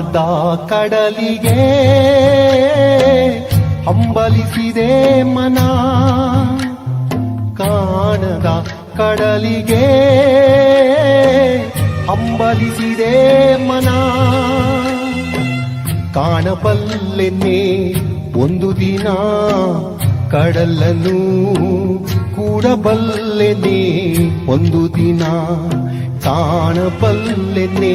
ಕಾಣದ ಕಡಲಿಗೆ ಹಂಬಲಿಸಿದೆ ಮನ. ಕಾಣದ ಕಡಲಿಗೆ ಹಂಬಲಿಸಿದೆ ಮನ. ಕಾಣಬಲ್ಲೆನ್ನೆ ಒಂದು ದಿನ ಕಡಲನು ಕೂಡಬಲ್ಲೆನೆ ಒಂದು ದಿನ. ಕಾಣಬಲ್ಲೆನೆ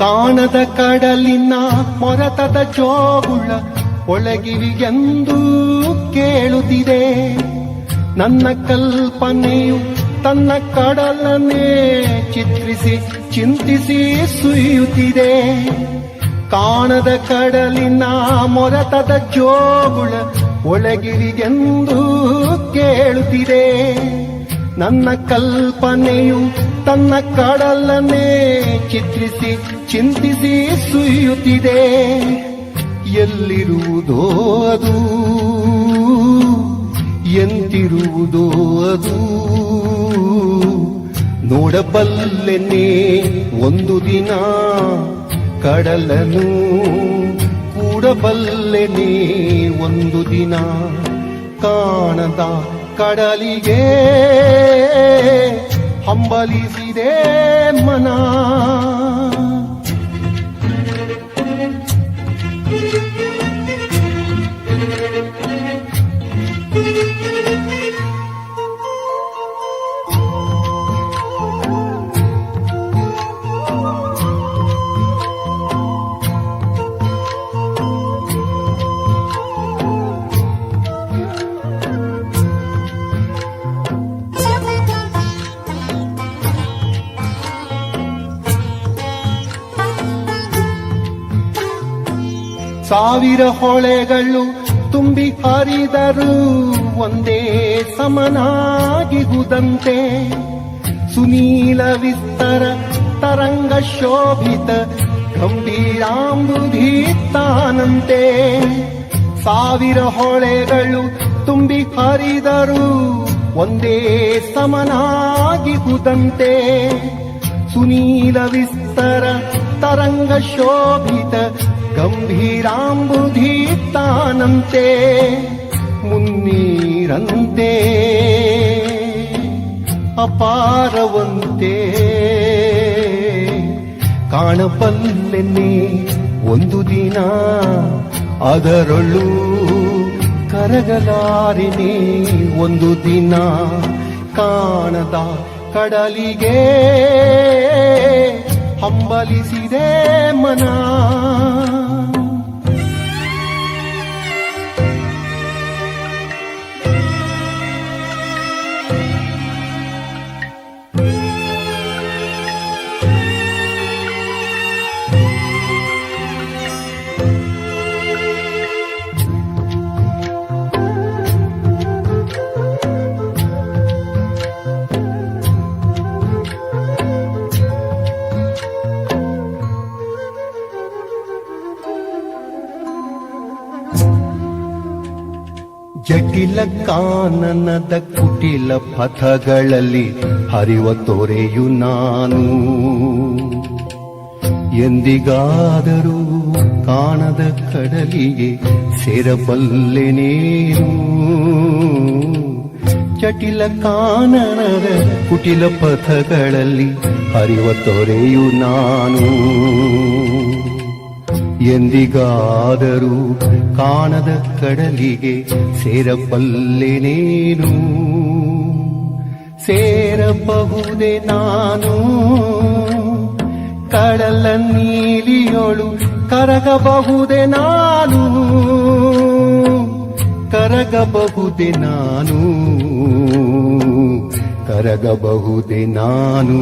ಕಾಣದ ಕಡಲಿನ ಮೊರತದ ಜೋಗುಳ ಒಳಗಿವಿಗೆಂದು ಕೇಳುತ್ತಿದೆ. ನನ್ನ ಕಲ್ಪನೆಯು ತನ್ನ ಕಡಲನ್ನೇ ಚಿತ್ರಿಸಿ, ಚಿಂತಿಸಿ ಸುಯುತ್ತಿದೆ ಕಾಣದ ಕಡಲಿನ ಮೊರತದ ಜೋಗುಳ ಒಳಗಿರಿಗೆಂದು ಕೇಳುತ್ತಿದೆ. ನನ್ನ ಕಲ್ಪನೆಯು ತನ್ನ ಕಡಲನ್ನೇ ಚಿತ್ರಿಸಿ, ಚಿಂತಿಸಿ ಸುಯ್ಯುತ್ತಿದೆ ಎಲ್ಲಿರುವುದೋ ಅದು? ಎಂತಿರುವುದೋ ಅದು? ನೋಡಬಲ್ಲೆನೆ ಒಂದು ದಿನ ಕಡಲನು ಕೂಡಬಲ್ಲೆನೇ ಒಂದು ದಿನ ಕಾಣದ ಕಡಲಿಗೆ. ಹಂಬಲಿಸಿದೆ ಮನ. ಸಾವಿರ ಹೊಳೆಗಳು ತುಂಬಿ ಹರಿದರು ಒಂದೇ ಸಮನಾಗಿಗುದಂತೆ ಸುನೀಲ ವಿಸ್ತರ ತರಂಗ ಶೋಭಿತ ಗಂಭೀರಾಂಬುಧೀತಾನಂತೆ ಸಾವಿರ ಹೊಳೆಗಳು ತುಂಬಿ ಹರಿದರು ಒಂದೇ ಸಮನಾಗಿಗುದಂತೆ ಸುನೀಲ ವಿಸ್ತರ ತರಂಗ ಶೋಭಿತ ಗಂಭೀರಾಂಬುಧಿ ತಾನಂತೆ ಮುನ್ನೀರಂತೆ, ಅಪಾರವಂತೆ. ಕಾಣಬಲ್ಲೆನೆ ಒಂದು ದಿನ ಅದರಳು ಕರಗಲಾರಿನಿ ಒಂದು ದಿನ ಕಾಣದ ಕಡಲಿಗೆ ಹಂಬಲಿಸಿದೆ ಮನ. ಜಟಿಲ ಕಾನನದ ಕುಟಿಲ ಪಥಗಳಲ್ಲಿ ಹರಿವ ತೊರೆಯು ನಾನು. ಎಂದಿಗಾದರೂ ಕಾಣದ ಕಡಲಿಗೆ ಸೇರಬಲ್ಲೆ ನೀನು. ಜಟಿಲ ಕಾನನದ ಕುಟಿಲ ಪಥಗಳಲ್ಲಿ ಹರಿವ ತೊರೆಯು ನಾನು. ಎಂದಿಗಾದರೂ ಕಾಣದ ಕಡಲಿಗೆ ಸೇರಬಲ್ಲೆನೇನು ಸೇರಬಹುದೇ ನಾನು. ಕಡಲ ನೀಲಿಯೋಳು ಕರಗಬಹುದೇ ನಾನು. ಕರಗಬಹುದೇ ನಾನು. ಕರಗಬಹುದೇ ನಾನು.